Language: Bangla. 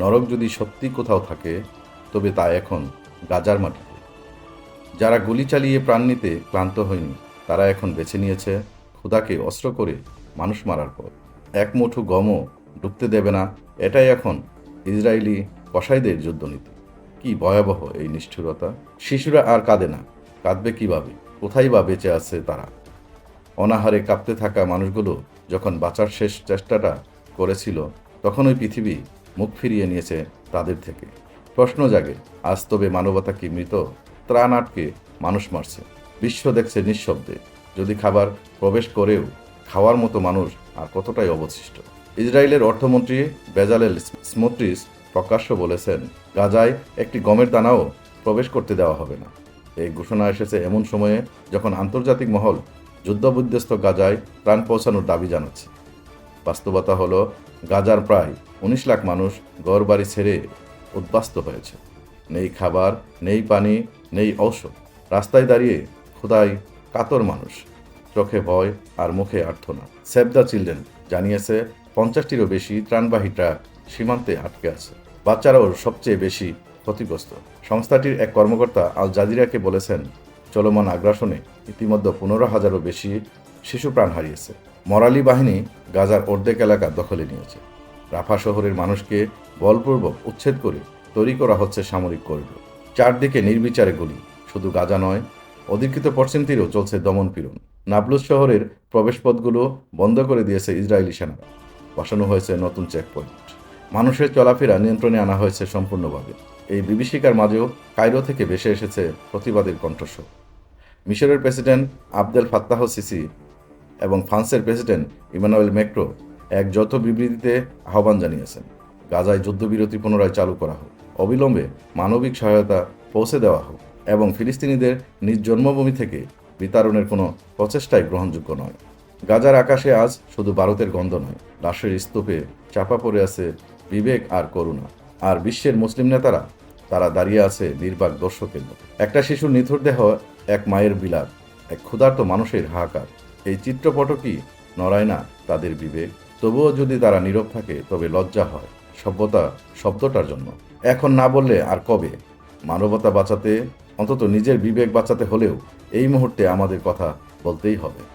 নরক যদি সত্যি কোথাও থাকে, তবে তা এখন গাজার মাটিতে। যারা গুলি চালিয়ে প্রাণ নিতে ক্লান্ত হয়নি, তারা এখন বেছে নিয়েছে ক্ষুদাকে অস্ত্র করে মানুষ মারার পর এক মুঠো গমও ডুবতে দেবে না, এটাই এখন ইসরায়েলি কসাইদের যুদ্ধনীতি। কি ভয়াবহ এই নিষ্ঠুরতা। শিশুরা আর কাঁদে না, কাঁদবে কীভাবে? কোথায় বা বেঁচে আছে তারা? অনাহারে কাঁপতে থাকা মানুষগুলো যখন বাঁচার শেষ চেষ্টাটা করেছিল, তখন ওই পৃথিবী মুখ ফিরিয়ে নিয়েছে তাদের থেকে। প্রশ্ন জাগে, আজ তবে মানবতা কি মৃত? ত্রাণ আটকে মানুষ মারছে। বিশ্ব দেখছে নিঃশব্দে। যদি খাবার প্রবেশ করেও খাওয়ার মতো মানুষ আর কতটাই অবশিষ্ট? ইসরায়েলের অর্থমন্ত্রী বেজালেল স্মোত্রিস প্রকাশ্য বলেছেন, গাজায় একটি গমের দানাও প্রবেশ করতে দেওয়া হবে না। এই ঘোষণা এসেছে এমন সময়ে যখন আন্তর্জাতিক মহল যুদ্ধবিধ্বস্ত গাজায় প্রাণ পৌঁছানোর দাবি জানাচ্ছে। বাস্তবতা হলো, গাজার প্রায় উনিশ লাখ মানুষ ঘরবাড়ি ছেড়ে উদ্বাস্ত হয়েছে। নেই খাবার, নেই পানি, নেই ঔষধ। রাস্তায় দাঁড়িয়ে ক্ষুদায় কাতর মানুষ। চোখে ভয় আর মুখে আর্থনা সেভ দ্য চিলড্রেন জানিয়েছে, পঞ্চাশটিরও বেশি ত্রাণবাহী ট্রাক সীমান্তে আটকে আছে। বাচ্চারাও সবচেয়ে বেশি ক্ষতিগ্রস্ত। সংস্থাটির এক কর্মকর্তা আল জাজিরাকে বলেছেন, চলমান আগ্রাসনে ইতিমধ্যে পনেরো হাজারও বেশি শিশু প্রাণ হারিয়েছে। মরালি বাহিনী গাজার অর্ধেক এলাকা দখলে নিয়েছে। রাফা শহরের মানুষকে বলপূর্বক উচ্ছেদ করে তৈরি করা হচ্ছে সামরিক করিডোর। চারদিকে নির্বিচারে গুলি। শুধু গাজা নয়, অধিকৃত পশ্চিম তীরেও চলছে দমন পীড়ন। নাবলুস শহরের প্রবেশপথগুলো বন্ধ করে দিয়েছে ইসরায়েলি সেনারা। বসানো হয়েছে নতুন চেকপয়েন্ট মানুষের চলাফেরা নিয়ন্ত্রণে আনা হয়েছে সম্পূর্ণভাবে। এই বিভীষিকার মাঝেও কায়রো থেকে ভেসে এসেছে প্রতিবাদের কণ্ঠস্বর। মিশরের প্রেসিডেন্ট আবদেল ফাত্তাহ সিসি এবং ফ্রান্সের প্রেসিডেন্ট ইমানুয়েল ম্যাক্রো এক যৌথ বিবৃতিতে আহ্বান জানিয়েছেন, গাজায় যুদ্ধবিরতি পুনরায় চালু করা হোক, অবিলম্বে মানবিক সহায়তা পৌঁছে দেওয়া হোক এবং ফিলিস্তিনিদের নিজ জন্মভূমি থেকে বিতরণের কোনো প্রচেষ্টাই গ্রহণযোগ্য নয়। গাজার আকাশে আজ শুধু ভারতের গন্ধ নয় লাশের স্তূপে চাপা পড়ে আছে বিবেক আর করুণা। আর বিশ্বের মুসলিম নেতারা, তারা দাঁড়িয়ে আছে নির্বাক দর্শকের মতো। একটা শিশুর নিথুর দেহ এক মায়ের বিলাপ, এক ক্ষুধার্ত মানুষের হাহাকার। এই চিত্রপট কি নড়ায় না তাদের বিবেক? তবুও যদি তারা নীরব থাকে, তবে লজ্জা হয়। সভ্যতা শব্দটার জন্য। এখন না বললে আর কবে? মানবতা বাঁচাতে, অন্তত নিজের বিবেক বাঁচাতে হলেও এই মুহূর্তে আমাদের কথা বলতেই হবে।